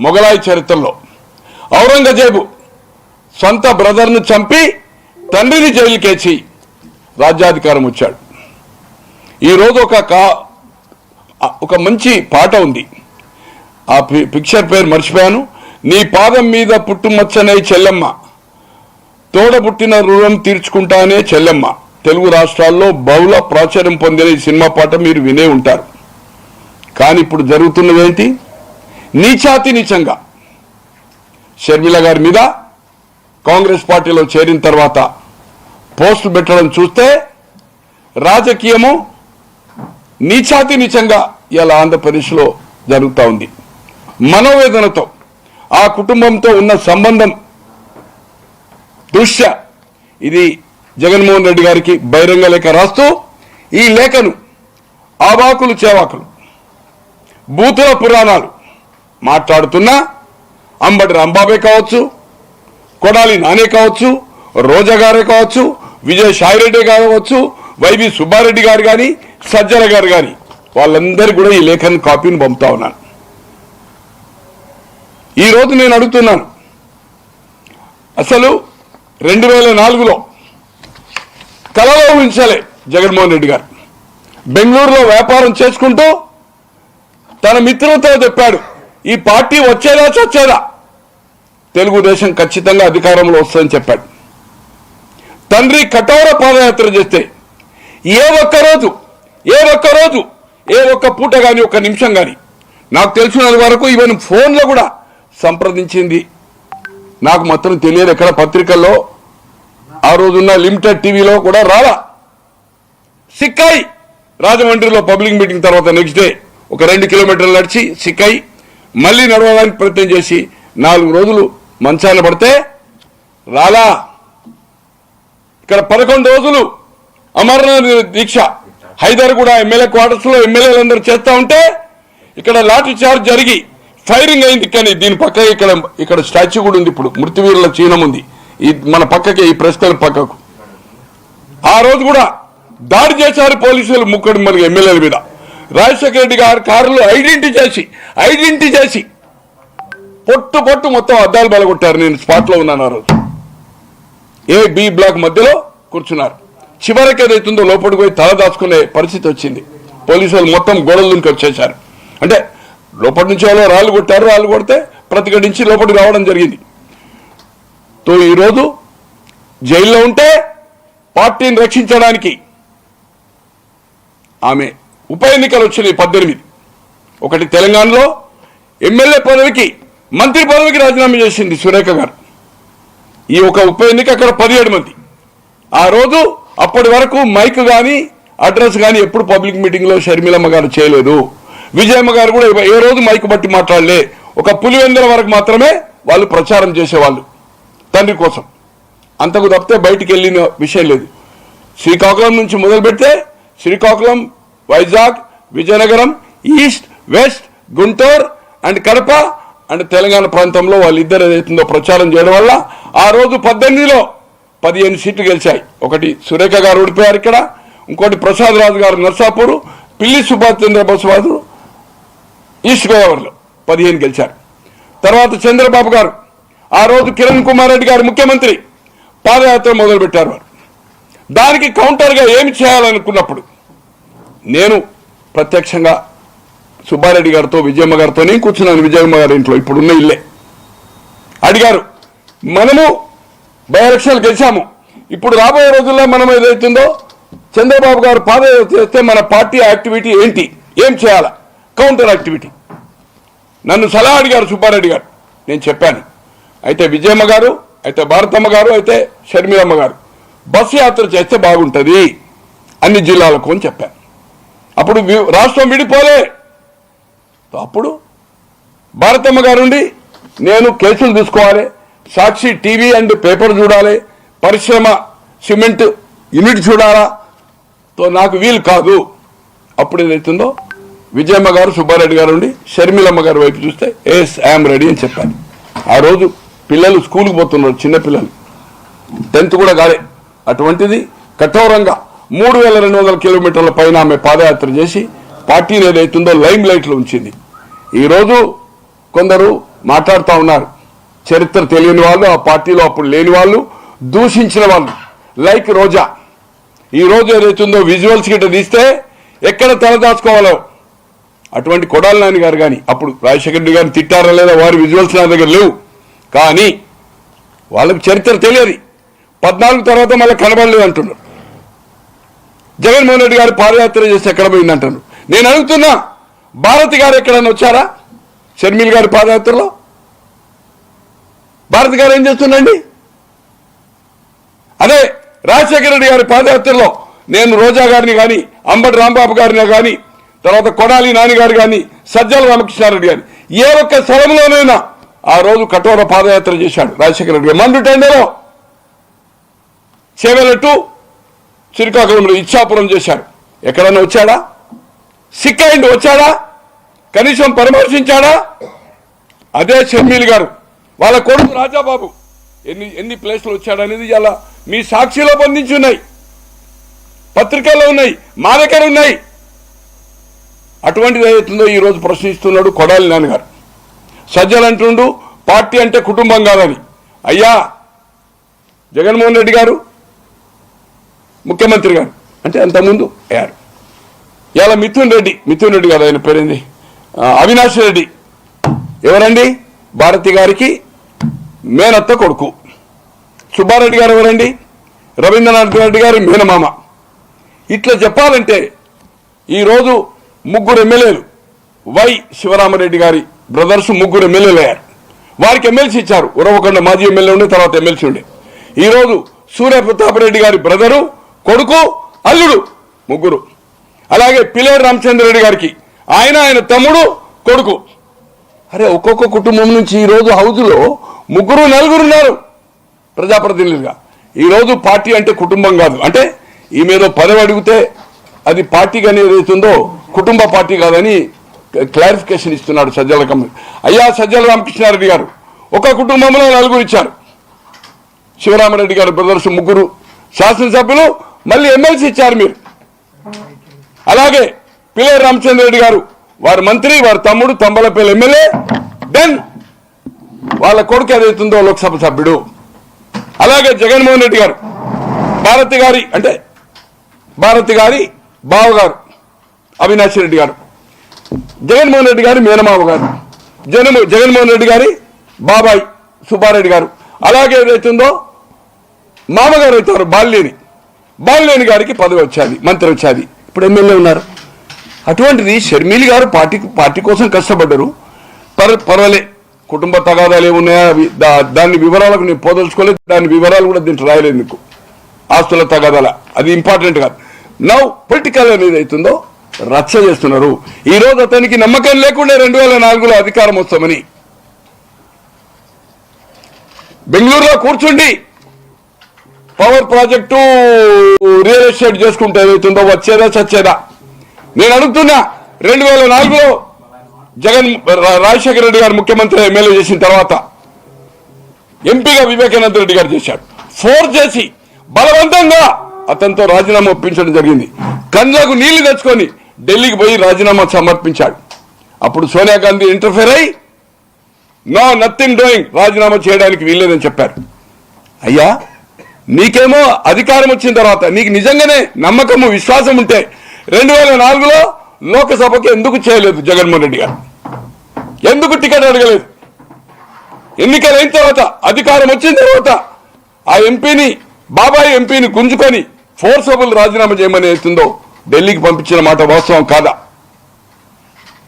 మొఘలాయి చరిత్రలో. ఔరంగజేబు సొంత బ్రదర్ను చంపి తండ్రిని జైలుకేసి రాజ్యాధికారం వచ్చాడు. ఈరోజు ఒక కా ఒక మంచి పాట ఉంది. ఆ పి- పిక్చర్ పేరు మర్చిపోయాను. నీ పాదం మీద పుట్టుమచ్చనే చెల్లెమ్మ. తోడబుట్టిన రుణం తీర్చుకుంటానే చెల్లెమ్మ. తెలుగు రాష్ట్రాల్లో బహుళ ప్రాచుర్యం పొందిన ఈ సినిమా పాట మీరు వినే ఉంటారు. కానీ ఇప్పుడు జరుగుతున్నది ఏంటి నీచాతి నీచంగా. షర్మిల గారి మీద కాంగ్రెస్ పార్టీలో చేరిన తర్వాత పోస్టులు పెట్టడం చూస్తే రాజకీయము నీచాతి నీచంగా ఇలా ఆంధ్రప్రదేశ్లో జరుగుతూ ఉంది. మనోవేదనతో ఆ కుటుంబంతో ఉన్న సంబంధం దృశ్య. ఇది జగన్మోహన్ రెడ్డి గారికి బహిరంగ లేఖ రాస్తూ ఈ లేఖను ఆవాకులు చేవాకులు బూతుల పురాణాలు మాట్లాడుతున్న అంబటి రాంబాబే కావచ్చు కొడాలి నానే కావచ్చు రోజా గారే కావచ్చు విజయ్ సాయిరెడ్డి కావచ్చు వైవి సుబ్బారెడ్డి గారు కానీ సజ్జల గారు కానీ వాళ్ళందరూ కూడా ఈ లేఖన్ కాపీని పంపుతా ఉన్నాను ఈ రోజు నేను అడుగుతున్నాను అసలు రెండు వేల నాలుగులో కలలో ఊహించలే జగన్మోహన్ రెడ్డి గారు. బెంగళూరులో వ్యాపారం చేసుకుంటూ తన మిత్రులతో చెప్పాడు ఈ పార్టీ వచ్చేదా చచ్చేదా తెలుగుదేశం ఖచ్చితంగా అధికారంలో వస్తుందని చెప్పాడు. తండ్రి కఠోర పాదయాత్ర చేస్తే ఏ ఒక్క రోజు ఏ ఒక్క రోజు ఏ ఒక్క పూట కానీ ఒక్క నిమిషం కానీ నాకు తెలిసినంత వరకు ఈవెన్ ఫోన్లో కూడా సంప్రదించింది. నాకు మాత్రం తెలియదు ఎక్కడ పత్రికల్లో ఆ రోజున్న లిమిటెడ్ టీవీలో కూడా రాలా. సిక్కాయి రాజమండ్రిలో పబ్లిక్ మీటింగ్ తర్వాత నెక్స్ట్ డే ఒక రెండు కిలోమీటర్లు నడిచి సిక్కాయి మళ్ళీ నడవడానికి ప్రయత్నం చేసి నాలుగు రోజులు మంచాల పడితే రాలా. ఇక్కడ పదకొండు రోజులు అమర్నాథ్ దీక్ష. హైదరాబాద్ కూడా ఎమ్మెల్యే క్వార్టర్స్లో ఎమ్మెల్యేలందరూ చేస్తా ఉంటే ఇక్కడ లాఠీ చార్జ్ జరిగి ఫైరింగ్ అయింది కానీ దీని పక్క ఇక్కడ ఇక్కడ స్టాచ్యూ కూడా ఉంది ఇప్పుడు. మృత్యువీరుల చిహ్నం ఉంది. ఈ మన పక్కకే ఈ ప్రెస్ క్లబ్ పక్కకు. ఆ రోజు కూడా దాడి చేశారు పోలీసులు ముక్కడి మనకి ఎమ్మెల్యేల మీద. రాజశేఖర రెడ్డి గారి కారులో ఐడెంటిటీ చేసి ఐడెంటిటీ చేసి పొట్టు పొట్టు మొత్తం అద్దాలు బలగొట్టారు. నేను స్పాట్లో ఉన్నాను ఆ రోజు. ఏ బి బ్లాక్ మధ్యలో కూర్చున్నారు. చివరికి ఏదైతుందో లోపలికి పోయి తల దాచుకునే పరిస్థితి వచ్చింది. పోలీసు వాళ్ళు మొత్తం గోడల వచ్చేసారు అంటే లోపటి నుంచి వాళ్ళు రాళ్ళు కొట్టారు రాళ్ళు కొడితే ప్రతిఘటించి లోపలికి రావడం జరిగింది. తో ఈరోజు జైల్లో ఉంటే పార్టీని రక్షించడానికి ఆమె ఉప ఎన్నికలు వచ్చినాయి పద్దెనిమిది. ఒకటి తెలంగాణలో ఎమ్మెల్యే పదవికి మంత్రి పదవికి రాజీనామా చేసింది సురేఖ గారు. ఈ ఒక ఉప ఎన్నిక అక్కడ పదిహేడు మంది. ఆ రోజు అప్పటి వరకు మైక్ కానీ అడ్రస్ కానీ ఎప్పుడు పబ్లిక్ మీటింగ్లో షర్మిలమ్మ గారు చేయలేదు. విజయమ్మ గారు కూడా ఏ రోజు మైక్ బట్టి మాట్లాడలే. ఒక పులివెందుల వరకు మాత్రమే వాళ్ళు ప్రచారం చేసేవాళ్ళు తండ్రి కోసం. అంతకు తప్పితే బయటికి వెళ్ళిన విషయం లేదు. శ్రీకాకుళం నుంచి మొదలు పెడితే Srikakulam Vizag Vizianagaram east west Guntur and Kadapa and Telangana ప్రాంతంలో వాళ్ళిద్దరు ఏదైతుందో ప్రచారం చేయడం వల్ల ఆ రోజు పద్దెనిమిదిలో పదిహేను సీట్లు గెలిచాయి. ఒకటి సురేఖ గారు ఓడిపోయారు ఇక్కడ ఇంకోటి ప్రసాద్ రాజు గారు నర్సాపూర్ పిల్లి సుభాష్ చంద్రబోస్ గారు ఈస్ట్ గోదావరిలో పదిహేను గెలిచారు. తర్వాత చంద్రబాబు గారు ఆ రోజు కిరణ్ కుమార్ రెడ్డి గారు ముఖ్యమంత్రి పాదయాత్ర మొదలుపెట్టారు వారు. దానికి కౌంటర్గా ఏమి చేయాలనుకున్నప్పుడు నేను ప్రత్యక్షంగా సుబ్బారెడ్డి గారితో విజయమ్మ గారితో నేను కూర్చున్నాను విజయమ్మ గారి ఇంట్లో ఇప్పుడున్న ఇల్లే. అడిగారు మనము బై ఎలక్షన్లు గెలిచాము. ఇప్పుడు రాబోయే రోజుల్లో మనం ఏదైతుందో చంద్రబాబు గారు పాదయాత్ర చేస్తే మన పార్టీ యాక్టివిటీ ఏంటి? ఏం చేయాలా? Counter activity. నన్ను సలహా అడిగారు సుబ్బారెడ్డి గారు. నేను చెప్పాను. అయితే విజయమ్మ గారు అయితే భారతమ్మ గారు అయితే షర్మిలమ్మ గారు బస్సు యాత్ర చేస్తే బాగుంటుంది. అన్ని జిల్లాలకు అని చెప్పాను. అప్పుడు వి- రాష్ట్రం విడిపోలే. అప్పుడు భారతమ్మ గారుండి నేను కేసులు తీసుకోవాలి సాక్షి టీవీ అండ్ పేపర్ చూడాలి పరిశ్రమ సిమెంట్ యూనిట్ చూడాలా? తో నాకు వీలు కాదు. అప్పుడు ఏదైతుందో విజయమ్మ గారు సుబ్బారెడ్డి గారు ఉండి షర్మిలమ్మ గారి వైపు చూస్తే ఎస్ ఐఎమ్ రెడీ అని చెప్పాను ఆ రోజు పిల్లలు స్కూల్కి పోతున్నారు చిన్నపిల్లలు టెన్త్ కూడా కాలే. అటువంటిది కఠోరంగా మూడు వేల రెండు వందల కిలోమీటర్ల పైన ఆమె పాదయాత్ర చేసి పార్టీని ఏదైతుందో లైమ్ లైట్లో ఉంచింది. ఈరోజు కొందరు మాట్లాడుతూ ఉన్నారు. చరిత్ర తెలియని వాళ్ళు ఆ పార్టీలో అప్పుడు లేని వాళ్ళు దూషించిన వాళ్ళు. లైక్ రోజా. ఈ ఏదైతుందో విజువల్స్ గిట్ట తీస్తే ఎక్కడ తలదాచుకోవాలో అటువంటి కొడాలి నాని గారు కానీ అప్పుడు రాజశేఖర రెడ్డి గారిని తిట్టారా లేదా వారి విజువల్స్ నా దగ్గర లేవు. కానీ వాళ్ళకి చరిత్ర తెలియదు. పద్నాలుగు తర్వాత మళ్ళీ కనబడలేదు అంటున్నారు. జగన్మోహన్ రెడ్డి గారు పాదయాత్ర చేసి ఎక్కడ పోయిందంటాను నేను అడుగుతున్నా భారతి గారు ఎక్కడన్నా వచ్చారా? షర్మిల్ గారి పాదయాత్రలో? భారతి గారు ఏం చేస్తుండండి? అదే రాజశేఖర రెడ్డి గారి పాదయాత్రలో నేను రోజా గారిని కానీ అంబటి రాంబాబు గారిని కానీ తర్వాత కొడాలి నాని గారు కానీ సజ్జల రామకృష్ణారెడ్డి గారిని ఏ ఒక్క స్థలంలోనైనా ఆ రోజు కఠోర పాదయాత్ర చేశాడు రాజశేఖర రెడ్డి గారు. మండు టెండలో చేవెలట్టు శ్రీకాకుళంలో ఇచ్చాపురం చేశాడు ఎక్కడన్నా వచ్చాడా? సిక్ వచ్చాడా? కనీసం పరామర్శించాడా? అదే షర్మిల్ గారు. వాళ్ళ కొడుకు రాజాబాబు. ఎన్ని ఎన్ని ప్లేస్లు వచ్చాడనేది ఇలా మీ సాక్షిలో బంధించి ఉన్నాయి. పత్రికల్లో ఉన్నాయి. మా దగ్గర ఉన్నాయి. అటువంటిది ఏదైతుందో ఈరోజు ప్రశ్నిస్తున్నాడు కొడాలి నాన్నగారు. సజ్జలు అంటుండు పార్టీ అంటే కుటుంబం కాదని. అయ్యా జగన్మోహన్ రెడ్డి గారు ముఖ్యమంత్రి గారు అంటే అంతకుముందు అయ్యారు. ఇలా మిథున్ రెడ్డి మిథున్ రెడ్డి గారు ఆయన పేరేంది? అవినాష్ రెడ్డి. ఎవరండి? భారతి గారికి మేనత్త కొడుకు. సుబ్బారెడ్డి గారు ఎవరండి? రవీంద్రనాథ్ రెడ్డి గారి మేనమామ. ఇట్లా చెప్పాలంటే ఈరోజు ముగ్గురు ఎమ్మెల్యేలు వై శివరామరెడ్డి గారి బ్రదర్స్ ముగ్గురు ఎమ్మెల్యేలు అయ్యారు. వారికి ఎమ్మెల్సీ ఇచ్చారు. ఉరవకొండ మాజీ ఎమ్మెల్యే ఉండే తర్వాత ఎమ్మెల్సీ ఉండే. ఈరోజు సూర్య ప్రతాప్ రెడ్డి గారి బ్రదరు కొడుకు అల్లుడు ముగ్గురు. అలాగే పిల్లేరు రామచంద్ర రెడ్డి గారికి. ఆయన ఆయన తమ్ముడు కొడుకు. అరే ఒక్కొక్క కుటుంబం నుంచి ఈ రోజు హౌజ్లో ముగ్గురు నలుగురు ఉన్నారు ప్రజాప్రతినిధులుగా. ఈరోజు పార్టీ అంటే కుటుంబం కాదు. అంటే ఈ మీద పదవి అడిగితే అది పార్టీగా ఏదైతుందో కుటుంబ పార్టీ కాదని క్లారిఫికేషన్ ఇస్తున్నాడు సజ్జల అయ్యా సజ్జల రామకృష్ణారెడ్డి గారు ఒక కుటుంబంలో నలుగురు ఇచ్చారు. శివరామరెడ్డి గారు బ్రదర్స్ ముగ్గురు. శాసనసభ్యులు మళ్ళీ ఎమ్మెల్సీ ఇచ్చారు మీరు. అలాగే పిల్లల రామచంద్ర రెడ్డి గారు వారి మంత్రి వారి తమ్ముడు తంబలపల్లి ఎమ్మెల్యే దెన్ వాళ్ళ కొడుకు ఏదైతుందో లోక్సభ సభ్యుడు. అలాగే జగన్మోహన్ రెడ్డి గారు భారతి గారి అంటే భారతి గారి బావగారు అవినాష్ రెడ్డి గారు. జగన్మోహన్ రెడ్డి గారి మేనమావ గారు. జగన్ జగన్మోహన్ రెడ్డి గారి బాబాయ్ సుబ్బారెడ్డి గారు. అలాగే ఏదైతుందో మామగారు అవుతారు బాల్యని. బాల్లేని గారికి పదవి వచ్చాది మంత్రి వచ్చేది. ఇప్పుడు ఎమ్మెల్యే ఉన్నారు. అటువంటిది షర్మిలి గారు పార్టీ పార్టీ కోసం కష్టపడ్డారు. పర్ పర్వాలే. కుటుంబ తగాదాలు ఏమున్నాయా అవి దా- దాని వివరాలకు నేను పోదలుచుకోలేదు. దాని వివరాలు కూడా దీంట్లో రాయలేదు మీకు. ఆస్తుల తగాదాల. అది ఇంపార్టెంట్ కాదు. నవ్ పొలిటికల్ అనేది అవుతుందో రచ్చ చేస్తున్నారు. ఈ రోజు అతనికి నమ్మకం లేకుండా రెండు వేల నాలుగులో అధికారం వస్తామని. బెంగళూరులో కూర్చుండి పవర్ ప్రాజెక్టు రియల్ ఎస్టేట్ చేసుకుంటే ఏమవుతుందో వచ్చేదా చచ్చేదా నేను అడుగుతున్నా రెండు వేల నాలుగులో జగన్ రా- రాజశేఖర రెడ్డి గారు ముఖ్యమంత్రి ఎమ్మెల్యే చేసిన తర్వాత ఎంపీగా వివేకానంద రెడ్డి గారు చేశాడు. ఫోర్స్ చేసి బలవంతంగా అతనితో రాజీనామా ఒప్పించడం జరిగింది. కళ్ళకు నీళ్ళు తెచ్చుకొని ఢిల్లీకి పోయి రాజీనామా సమర్పించాడు. అప్పుడు సోనియా గాంధీ ఇంటర్ఫేర్ అయి నో నథింగ్ డూయింగ్ రాజీనామా చేయడానికి వీల్లేదని చెప్పారు. అయ్యా నీకేమో అధికారం వచ్చిన తర్వాత నీకు నిజంగానే నమ్మకము విశ్వాసం ఉంటే రెండు వేల నాలుగులో లోకసభకి ఎందుకు చేయలేదు జగన్మోహన్ రెడ్డి గారు? ఎందుకు టికెట్ అడగలేదు? ఎన్నికలు అయిన తర్వాత అధికారం వచ్చిన తర్వాత ఆ ఎంపీని బాబాయ్ ఎంపీని గుంజుకొని ఫోర్సబుల్ రాజీనామా చేయమని అవుతుందో ఢిల్లీకి పంపించిన మాట వాస్తవం కాదా?